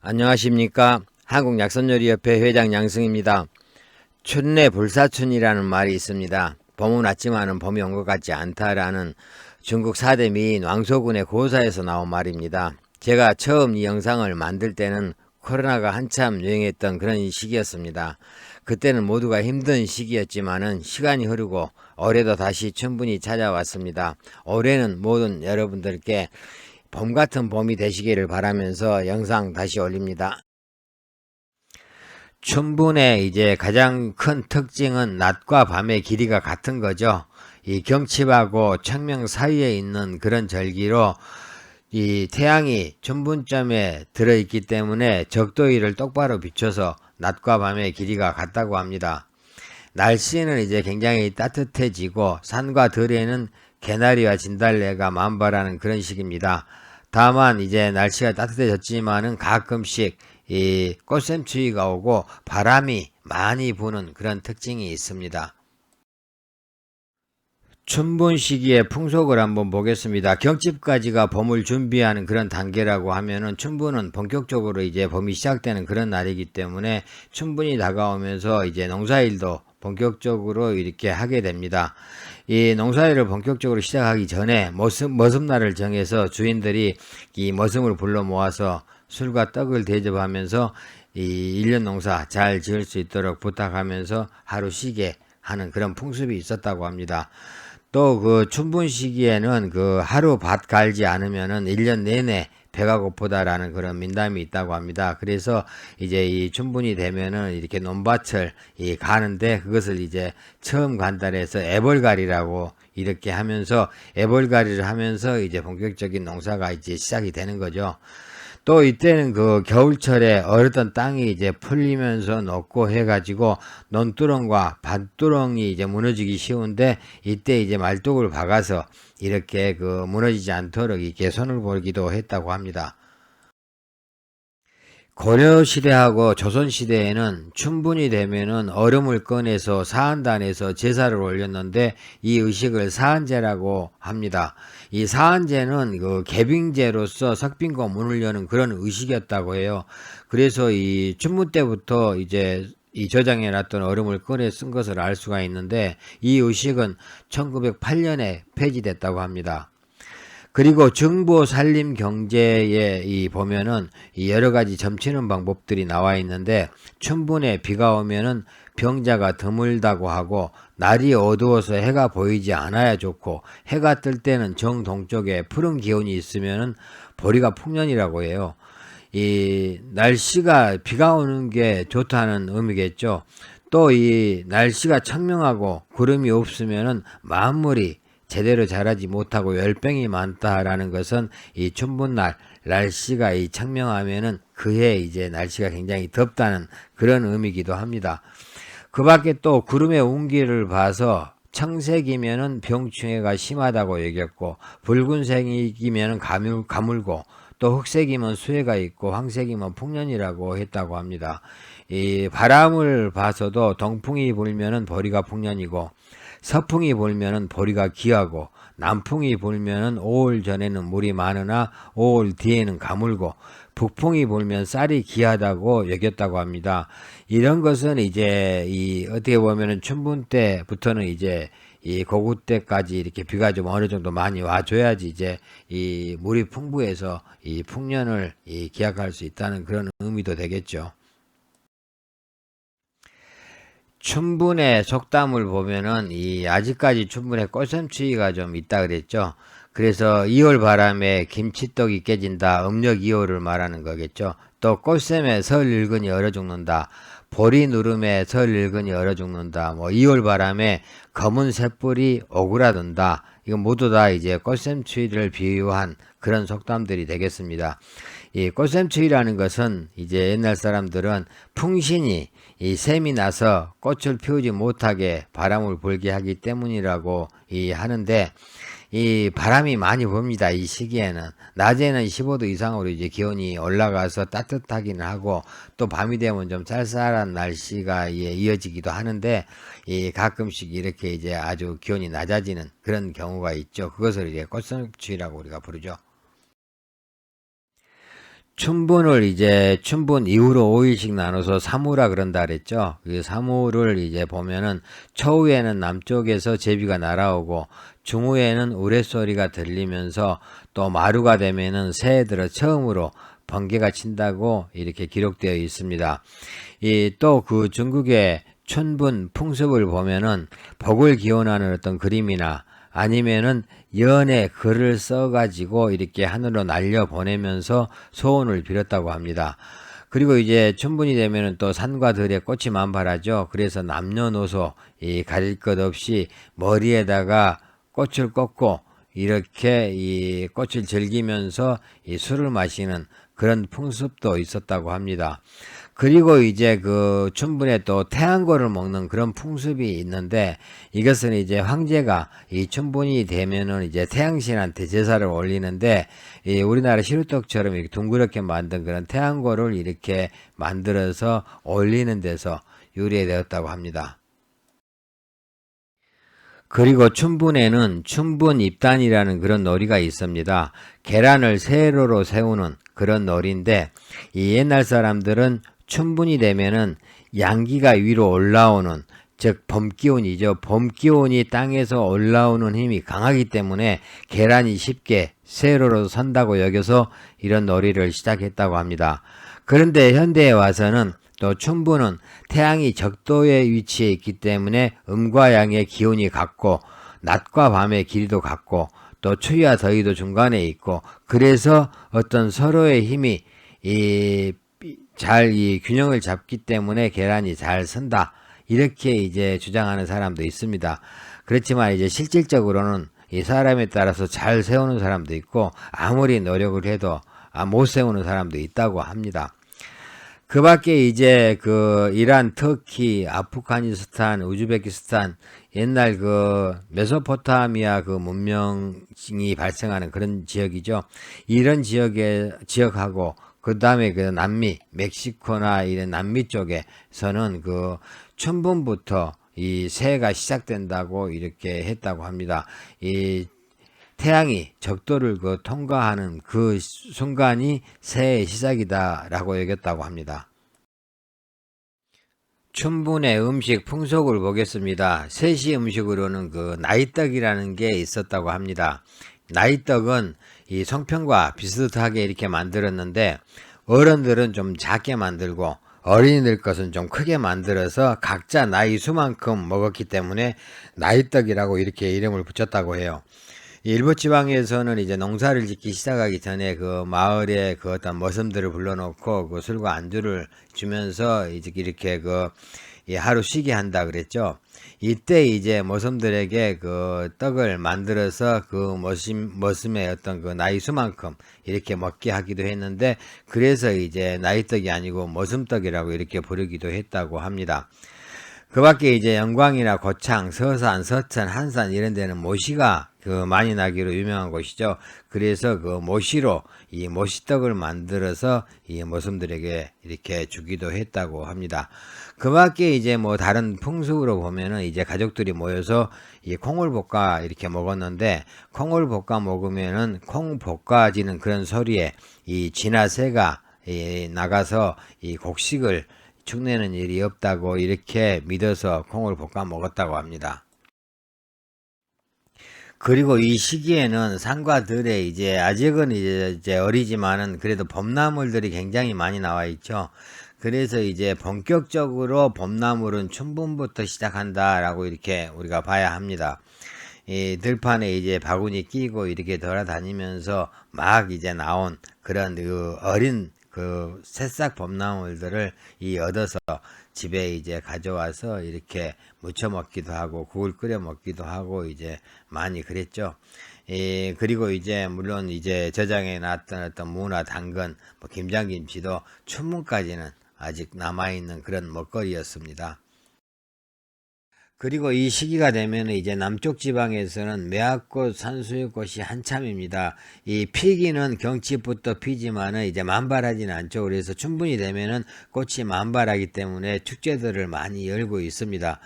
안녕하십니까. 한국약선요리협회 회장 양승입니다. 춘내 불사춘이라는 말이 있습니다. 봄은 왔지만은 봄이 온 것 같지 않다라는 중국 사대 미인 왕소군의 고사에서 나온 말입니다. 제가 처음 이 영상을 만들 때는 코로나가 한참 유행했던 그런 시기였습니다. 그때는 모두가 힘든 시기였지만은 시간이 흐르고 올해도 다시 충분히 찾아왔습니다. 올해는 모든 여러분들께 봄 같은 봄이 되시기를 바라면서 영상 다시 올립니다. 춘분의 이제 가장 큰 특징은 낮과 밤의 길이가 같은 거죠. 이 경칩하고 청명 사이에 있는 그런 절기로 이 태양이 춘분점에 들어있기 때문에 적도일을 똑바로 비춰서 낮과 밤의 길이가 같다고 합니다. 날씨는 이제 굉장히 따뜻해지고 산과 들에는 개나리와 진달래가 만발하는 그런 시기입니다. 다만 이제 날씨가 따뜻해졌지만은 가끔씩 이 꽃샘추위가 오고 바람이 많이 부는 그런 특징이 있습니다. 춘분 시기의 풍속을 한번 보겠습니다. 경칩까지가 봄을 준비하는 그런 단계라고 하면은 춘분은 본격적으로 이제 봄이 시작되는 그런 날이기 때문에 춘분이 다가오면서 이제 농사일도 본격적으로 이렇게 하게 됩니다. 이 농사일을 본격적으로 시작하기 전에 머슴, 머슴날을 정해서 주인들이 이 머슴을 불러 모아서 술과 떡을 대접하면서 이 1년 농사 잘 지을 수 있도록 부탁하면서 하루 쉬게 하는 그런 풍습이 있었다고 합니다. 또 그 춘분 시기에는 그 하루 밭 갈지 않으면은 1년 내내 배가 고프다라는 그런 민담이 있다고 합니다. 그래서 이제 이 춘분이 되면은 이렇게 논밭을 이 가는데 그것을 이제 처음 간단해서 애벌갈이라고 이렇게 하면서 애벌갈이를 하면서 이제 본격적인 농사가 이제 시작이 되는 거죠. 또 이때는 그 겨울철에 얼었던 땅이 이제 풀리면서 녹고 해가지고 논두렁과 밭두렁이 이제 무너지기 쉬운데 이때 이제 말뚝을 박아서 이렇게 그 무너지지 않도록 이렇게 손을 보기도 했다고 합니다. 고려 시대하고 조선 시대에는 춘분이 되면은 얼음을 꺼내서 사한단에서 제사를 올렸는데 이 의식을 사한제라고 합니다. 이 사한제는 그 개빙제로서 석빙고 문을 여는 그런 의식이었다고 해요. 그래서 이 춘문 때부터 이제 이 저장해 놨던 얼음을 꺼내 쓴 것을 알 수가 있는데 이 의식은 1908년에 폐지됐다고 합니다. 그리고 정보 살림 경제에 이 보면은 이 여러 가지 점치는 방법들이 나와 있는데 춘분에 비가 오면은 병자가 드물다고 하고 날이 어두워서 해가 보이지 않아야 좋고 해가 뜰 때는 정동쪽에 푸른 기온이 있으면은 보리가 풍년이라고 해요. 이 날씨가 비가 오는 게 좋다는 의미겠죠. 또 이 날씨가 청명하고 구름이 없으면은 만물이 제대로 자라지 못하고 열병이 많다라는 것은 이 춘분날 날씨가 이 청명하면은 그해 이제 날씨가 굉장히 덥다는 그런 의미기도 합니다. 그 밖에 또 구름의 운기를 봐서 청색이면은 병충해가 심하다고 얘기했고 붉은색이면은 가물, 가물고 또 흑색이면 수해가 있고 황색이면 풍년이라고 했다고 합니다. 이 바람을 봐서도 동풍이 불면은 보리가 풍년이고 서풍이 불면은 보리가 귀하고 남풍이 불면은 5월 전에는 물이 많으나 5월 뒤에는 가물고 북풍이 불면 쌀이 귀하다고 여겼다고 합니다. 이런 것은 이제 이 어떻게 보면은 춘분 때부터는 이제 이 고구 때까지 이렇게 비가 좀 어느 정도 많이 와줘야지 이제 이 물이 풍부해서 이 풍년을 이 기약할 수 있다는 그런 의미도 되겠죠. 춘분의 속담을 보면은 이 아직까지 춘분에 꽃샘추위가 좀 있다 그랬죠. 그래서 2월 바람에 김치떡이 깨진다. 음력 2월을 말하는 거겠죠. 또 꽃샘에 설 늙은이 얼어 죽는다. 보리 누름에 설 늙은이 얼어 죽는다. 뭐 2월 바람에 검은 새뿔이 오그라든다. 이건 모두 다 이제 꽃샘 추위를 비유한 그런 속담들이 되겠습니다. 이 꽃샘 추위라는 것은 이제 옛날 사람들은 풍신이 이 샘이 나서 꽃을 피우지 못하게 바람을 불게 하기 때문이라고 이 하는데 이 바람이 많이 붑니다. 이 시기에는 낮에는 15도 이상으로 이제 기온이 올라가서 따뜻하기는 하고 또 밤이 되면 좀 쌀쌀한 날씨가 이어지기도 하는데 이 가끔씩 이렇게 이제 아주 기온이 낮아지는 그런 경우가 있죠. 그것을 이제 꽃샘추위라고 우리가 부르죠. 춘분을 이제 춘분 이후로 5일씩 나눠서 사무라 그런다 그랬죠. 그 사무를 이제 보면은 초후에는 남쪽에서 제비가 날아오고 중후에는 우레소리가 들리면서 또 마루가 되면은 새해 들어 처음으로 번개가 친다고 이렇게 기록되어 있습니다. 이 또 그 중국의 춘분 풍습을 보면은 복을 기원하는 어떤 그림이나 아니면은 연에 글을 써가지고 이렇게 하늘로 날려 보내면서 소원을 빌었다고 합니다. 그리고 이제 춘분이 되면은 또 산과 들에 꽃이 만발하죠. 그래서 남녀노소 이 가릴 것 없이 머리에다가 꽃을 꽂고 이렇게 이 꽃을 즐기면서 이 술을 마시는 그런 풍습도 있었다고 합니다. 그리고 이제 그 춘분에 또 태양고를 먹는 그런 풍습이 있는데 이것은 이제 황제가 이 춘분이 되면은 이제 태양신한테 제사를 올리는데 이 우리나라 시루떡처럼 이렇게 둥그렇게 만든 그런 태양고를 이렇게 만들어서 올리는 데서 유래되었다고 합니다. 그리고 춘분에는 춘분 입단이라는 그런 놀이가 있습니다. 계란을 세로로 세우는 그런 놀이인데 이 옛날 사람들은 춘분이 되면은 양기가 위로 올라오는 즉 봄기운이죠. 봄기운이 땅에서 올라오는 힘이 강하기 때문에 계란이 쉽게 세로로 선다고 여겨서 이런 놀이를 시작했다고 합니다. 그런데 현대에 와서는 또 춘분은 태양이 적도에 위치해 있기 때문에 음과 양의 기운이 같고 낮과 밤의 길이도 같고 또 추위와 더위도 중간에 있고 그래서 어떤 서로의 힘이 이 잘 이 균형을 잡기 때문에 계란이 잘 선다 이렇게 이제 주장하는 사람도 있습니다. 그렇지만 이제 실질적으로는 이 사람에 따라서 잘 세우는 사람도 있고 아무리 노력을 해도 아, 못 세우는 사람도 있다고 합니다. 그 밖에 이제 그 이란, 터키, 아프가니스탄, 우즈베키스탄 옛날 그 메소포타미아 그 문명이 발생하는 그런 지역이죠. 이런 지역에 지역하고 그 다음에 그 남미, 멕시코나 이런 남미 쪽에서는 그 춘분부터 이 새해가 시작된다고 이렇게 했다고 합니다. 이 태양이 적도를 그 통과하는 그 순간이 새해의 시작이다라고 여겼다고 합니다. 춘분의 음식 풍속을 보겠습니다. 세시 음식으로는 그 나이떡이라는 게 있었다고 합니다. 나이떡은 이 성편과 비슷하게 이렇게 만들었는데 어른들은 좀 작게 만들고 어린이들 것은 좀 크게 만들어서 각자 나이 수만큼 먹었기 때문에 나이떡이라고 이렇게 이름을 붙였다고 해요. 일부 지방에서는 이제 농사를 짓기 시작하기 전에 그 마을에 그 어떤 머슴들을 불러놓고 그 술과 안주를 주면서 이제 이렇게 그 하루 쉬게 한다 그랬죠. 이때 이제 머슴들에게 그 떡을 만들어서 그 머슴, 머슴의 어떤 그 나이 수만큼 이렇게 먹게 하기도 했는데 그래서 이제 나이떡이 아니고 머슴떡이라고 이렇게 부르기도 했다고 합니다. 그 밖에 이제 영광이나 고창, 서산, 서천, 한산 이런 데는 모시가 그 많이 나기로 유명한 곳이죠. 그래서 그 모시로 이 모시떡을 만들어서 이 모슴들에게 이렇게 주기도 했다고 합니다. 그 밖에 이제 뭐 다른 풍습으로 보면은 이제 가족들이 모여서 이 콩을 볶아 이렇게 먹었는데 콩을 볶아 먹으면은 콩 볶아지는 그런 소리에 이 진화새가 이 나가서 이 곡식을 축내는 일이 없다고 이렇게 믿어서 콩을 볶아 먹었다고 합니다. 그리고 이 시기에는 산과 들에 이제 아직은 이제 어리지만은 그래도 봄나물들이 굉장히 많이 나와 있죠. 그래서 이제 본격적으로 봄나물은 춘분부터 시작한다라고 이렇게 우리가 봐야 합니다. 이 들판에 이제 바구니 끼고 이렇게 돌아다니면서 막 이제 나온 그런 그 어린 그 새싹 봄나물들을 이 얻어서 집에 이제 가져와서 이렇게 무쳐 먹기도 하고 국을 끓여 먹기도 하고 이제 많이 그랬죠. 예, 그리고 이제 물론 이제 저장해 놨던 어떤 무나 당근, 뭐 김장김치도 춘문까지는 아직 남아있는 그런 먹거리였습니다. 그리고 이 시기가 되면 이제 남쪽 지방에서는 매화꽃, 산수유꽃이 한참입니다. 이 피기는 경치부터 피지만은 이제 만발하지는 않죠. 그래서 충분히 되면은 꽃이 만발하기 때문에 축제들을 많이 열고 있습니다.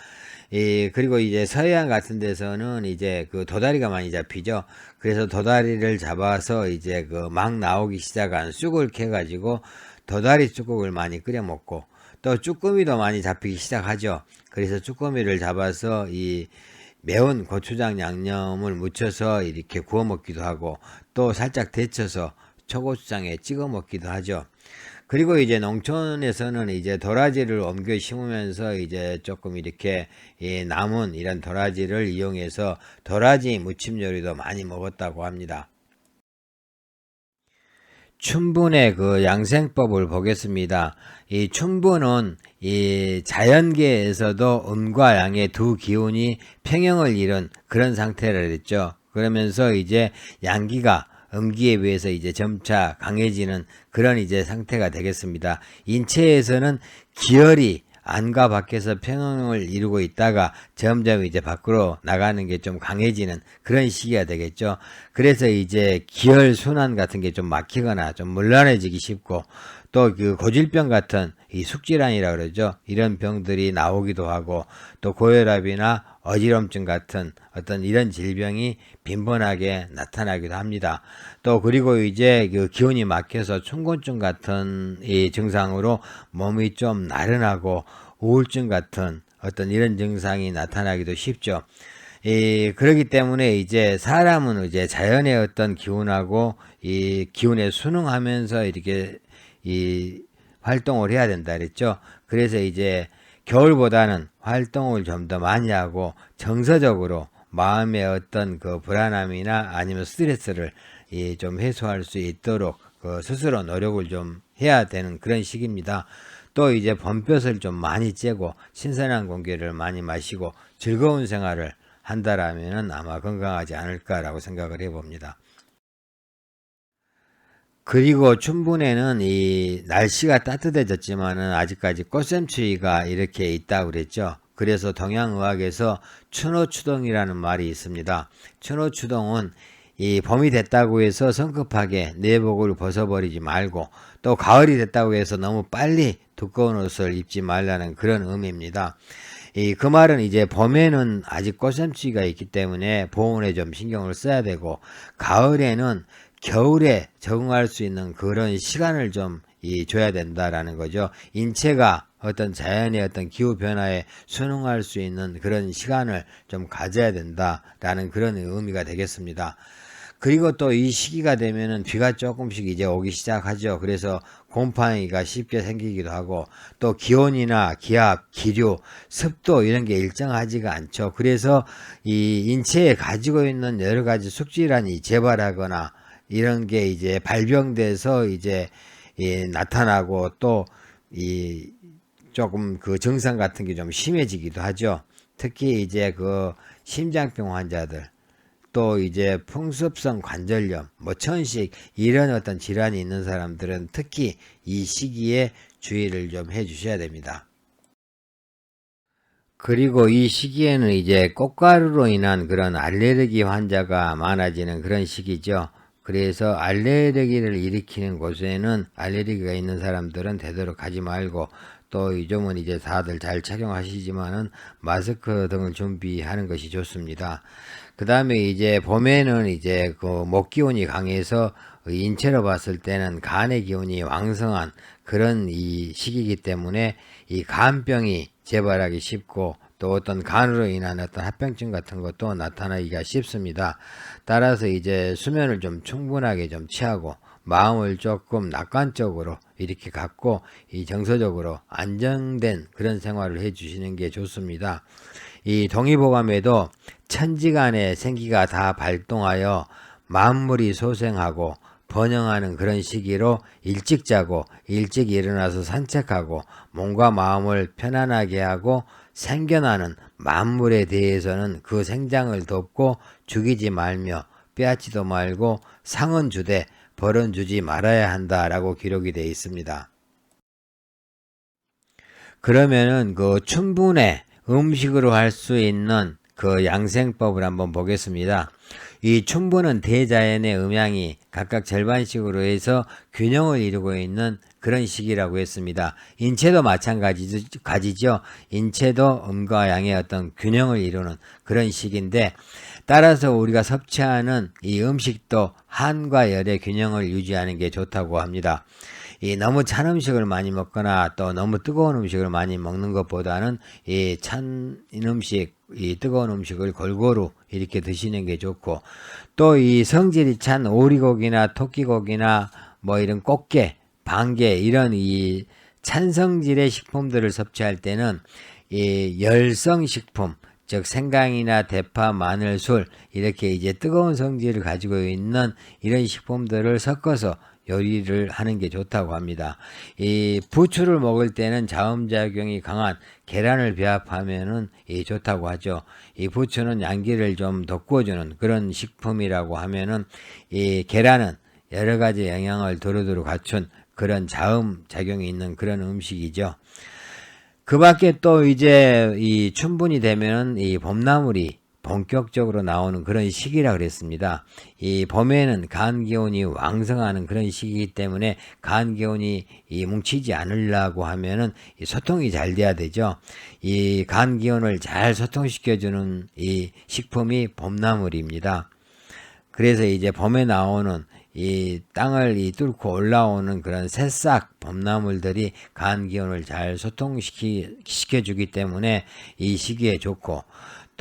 이 그리고 이제 서해안 같은 데서는 이제 그 도다리가 많이 잡히죠. 그래서 도다리를 잡아서 이제 그 막 나오기 시작한 쑥을 캐 가지고 도다리 쑥국을 많이 끓여 먹고 또 쭈꾸미도 많이 잡히기 시작하죠. 그래서 쭈꾸미를 잡아서 이 매운 고추장 양념을 묻혀서 이렇게 구워 먹기도 하고 또 살짝 데쳐서 초고추장에 찍어 먹기도 하죠. 그리고 이제 농촌에서는 이제 도라지를 옮겨 심으면서 이제 조금 이렇게 이 남은 이런 도라지를 이용해서 도라지 무침 요리도 많이 먹었다고 합니다. 춘분의 그 양생법을 보겠습니다. 이 춘분은 이 자연계에서도 음과 양의 두 기운이 평형을 이룬 그런 상태를 했죠. 그러면서 이제 양기가 음기에 비해서 이제 점차 강해지는 그런 이제 상태가 되겠습니다. 인체에서는 기혈이 안과 밖에서 평형을 이루고 있다가 점점 이제 밖으로 나가는 게 좀 강해지는 그런 시기가 되겠죠. 그래서 이제 기혈 순환 같은 게 좀 막히거나 좀 물란해지기 쉽고 또 그 고질병 같은 이 숙질환이라 그러죠. 이런 병들이 나오기도 하고 또 고혈압이나 어지럼증 같은 어떤 이런 질병이 빈번하게 나타나기도 합니다. 또 그리고 이제 그 기운이 막혀서 춘곤증 같은 이 증상으로 몸이 좀 나른하고 우울증 같은 어떤 이런 증상이 나타나기도 쉽죠. 이 그렇기 때문에 이제 사람은 이제 자연의 어떤 기운하고 이 기운에 순응하면서 이렇게 이 활동을 해야 된다 그랬죠. 그래서 이제 겨울보다는 활동을 좀 더 많이 하고 정서적으로 마음의 어떤 그 불안함이나 아니면 스트레스를 좀 해소할 수 있도록 그 스스로 노력을 좀 해야 되는 그런 시기입니다. 또 이제 범볕을 좀 많이 쬐고 신선한 공기를 많이 마시고 즐거운 생활을 한다라면은 아마 건강하지 않을까라고 생각을 해봅니다. 그리고 춘분에는 이 날씨가 따뜻해졌지만은 아직까지 꽃샘추위가 이렇게 있다고 그랬죠. 그래서 동양의학에서 춘호추동이라는 말이 있습니다. 춘호추동은 이 봄이 됐다고 해서 성급하게 내복을 벗어버리지 말고 또 가을이 됐다고 해서 너무 빨리 두꺼운 옷을 입지 말라는 그런 의미입니다. 이 그 말은 이제 봄에는 아직 꽃샘추위가 있기 때문에 보온에 좀 신경을 써야 되고 가을에는 겨울에 적응할 수 있는 그런 시간을 좀 이 줘야 된다라는 거죠. 인체가 어떤 자연의 어떤 기후 변화에 순응할 수 있는 그런 시간을 좀 가져야 된다라는 그런 의미가 되겠습니다. 그리고 또 이 시기가 되면은 비가 조금씩 이제 오기 시작하죠. 그래서 곰팡이가 쉽게 생기기도 하고 또 기온이나 기압, 기류, 습도 이런 게 일정하지가 않죠. 그래서 이 인체에 가지고 있는 여러 가지 숙질환이 재발하거나 이런 게 이제 발병돼서 이제 이 나타나고 또 이 조금 그 증상 같은 게 좀 심해지기도 하죠. 특히 이제 그 심장병 환자들 또 이제 풍습성 관절염, 뭐 천식 이런 어떤 질환이 있는 사람들은 특히 이 시기에 주의를 좀 해주셔야 됩니다. 그리고 이 시기에는 이제 꽃가루로 인한 그런 알레르기 환자가 많아지는 그런 시기죠. 그래서 알레르기를 일으키는 곳에는 알레르기가 있는 사람들은 되도록 가지 말고 또 요즘은 이제 다들 잘 착용하시지만은 마스크 등을 준비하는 것이 좋습니다. 그 다음에 이제 봄에는 이제 그 목 기운이 강해서 인체로 봤을 때는 간의 기운이 왕성한 그런 이 시기이기 때문에 이 간병이 재발하기 쉽고 또 어떤 간으로 인한 어떤 합병증 같은 것도 나타나기가 쉽습니다. 따라서 이제 수면을 좀 충분하게 좀 취하고 마음을 조금 낙관적으로 이렇게 갖고 이 정서적으로 안정된 그런 생활을 해 주시는 게 좋습니다. 이 동의보감에도 천지간의 생기가 다 발동하여 만물이 소생하고 번영하는 그런 시기로 일찍 자고 일찍 일어나서 산책하고 몸과 마음을 편안하게 하고 생겨나는 만물에 대해서는 그 생장을 돕고 죽이지 말며 빼앗지도 말고 상은 주되 벌은 주지 말아야 한다라고 기록이 되어 있습니다. 그러면은 그 춘분에 음식으로 할 수 있는 그 양생법을 한번 보겠습니다. 이 춘부는 대자연의 음양이 각각 절반씩으로 해서 균형을 이루고 있는 그런 시기라고 했습니다. 인체도 마찬가지죠. 인체도 음과 양의 어떤 균형을 이루는 그런 시기인데 따라서 우리가 섭취하는 이 음식도 한과 열의 균형을 유지하는 게 좋다고 합니다. 이 너무 찬 음식을 많이 먹거나 또 너무 뜨거운 음식을 많이 먹는 것보다는 이 찬 음식, 이 뜨거운 음식을 골고루 이렇게 드시는 게 좋고 또 이 성질이 찬 오리고기나 토끼고기나 뭐 이런 꽃게, 방게 이런 이 찬성질의 식품들을 섭취할 때는 이 열성 식품 즉 생강이나 대파, 마늘, 술 이렇게 이제 뜨거운 성질을 가지고 있는 이런 식품들을 섞어서 요리를 하는 게 좋다고 합니다. 이 부추를 먹을 때는 자음작용이 강한 계란을 배합하면은 이 좋다고 하죠. 이 부추는 양기를 좀 돋구어주는 그런 식품이라고 하면은 이 계란은 여러 가지 영양을 두루두루 갖춘 그런 자음 작용이 있는 그런 음식이죠. 그 밖에 또 이제 이 춘분이 되면은 이 봄나물이 본격적으로 나오는 그런 시기라 그랬습니다. 이 봄에는 간 기운이 왕성하는 그런 시기이기 때문에 간 기운이 이 뭉치지 않으려고 하면은 이 소통이 잘 돼야 되죠. 이 간 기운을 잘 소통시켜주는 이 식품이 봄나물입니다. 그래서 이제 봄에 나오는 이 땅을 이 뚫고 올라오는 그런 새싹 봄나물들이 간 기운을 잘 소통시키 시켜주기 때문에 이 시기에 좋고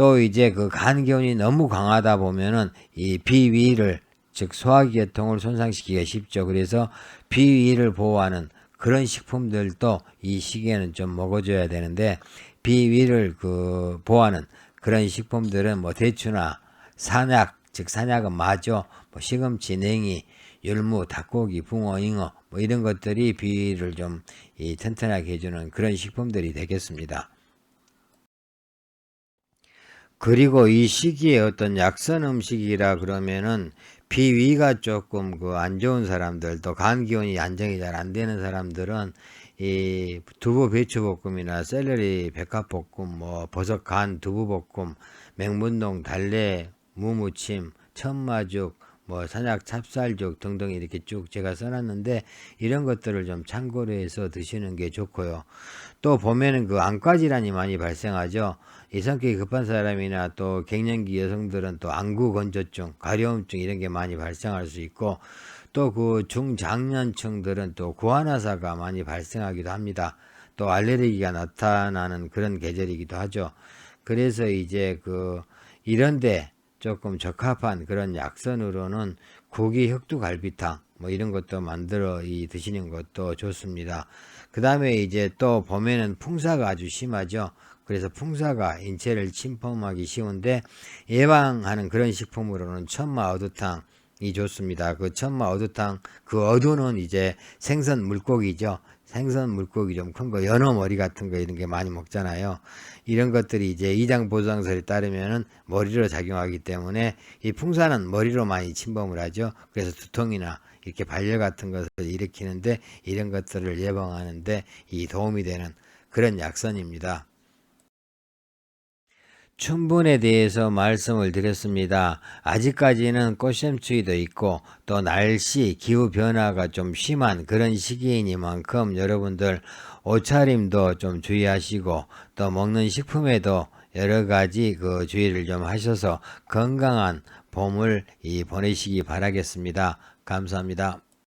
또 이제 그 간 기운이 너무 강하다 보면은 이 비위를 즉 소화기계통을 손상시키기가 쉽죠. 그래서 비위를 보호하는 그런 식품들도 이 시기에는 좀 먹어줘야 되는데 비위를 그 보호하는 그런 식품들은 뭐 대추나 산약 즉 산약은 마죠. 뭐 시금치, 냉이, 율무, 닭고기, 붕어, 잉어 뭐 이런 것들이 비위를 좀 이 튼튼하게 해주는 그런 식품들이 되겠습니다. 그리고 이 시기에 어떤 약선 음식이라 그러면은 비위가 조금 그 안 좋은 사람들 또 간 기운이 안정이 잘 안 되는 사람들은 이 두부 배추볶음이나 샐러리 백합볶음 뭐 버섯 간 두부볶음 맹문동 달래 무무침 천마죽 뭐 산약 찹쌀죽 등등 이렇게 쭉 제가 써놨는데 이런 것들을 좀 참고로 해서 드시는 게 좋고요. 또 보면은 그 안과 질환이 많이 발생하죠. 이 성격이 급한 사람이나 또 갱년기 여성들은 또 안구 건조증, 가려움증 이런 게 많이 발생할 수 있고 또 그 중장년층들은 또 구안화사가 많이 발생하기도 합니다. 또 알레르기가 나타나는 그런 계절이기도 하죠. 그래서 이제 그 이런데 조금 적합한 그런 약선으로는 고기 흑두갈비탕 뭐 이런 것도 만들어 이 드시는 것도 좋습니다. 그 다음에 이제 또 봄에는 풍사가 아주 심하죠. 그래서 풍사가 인체를 침범하기 쉬운데 예방하는 그런 식품으로는 천마 어두탕이 좋습니다. 그 천마 어두탕 그 어두는 이제 생선 물고기죠. 생선 물고기 좀 큰 거, 연어 머리 같은 거 이런 게 많이 먹잖아요. 이런 것들이 이제 이장 보상설에 따르면은 머리로 작용하기 때문에 이 풍사는 머리로 많이 침범을 하죠. 그래서 두통이나 이렇게 발열 같은 것을 일으키는데 이런 것들을 예방하는데 이 도움이 되는 그런 약선입니다. 춘분에 대해서 말씀을 드렸습니다. 아직까지는 꽃샘추위도 있고 또 날씨, 기후 변화가 좀 심한 그런 시기이니만큼 여러분들 옷차림도 좀 주의하시고 또 먹는 식품에도 여러 가지 그 주의를 좀 하셔서 건강한 봄을 이 보내시기 바라겠습니다. 감사합니다.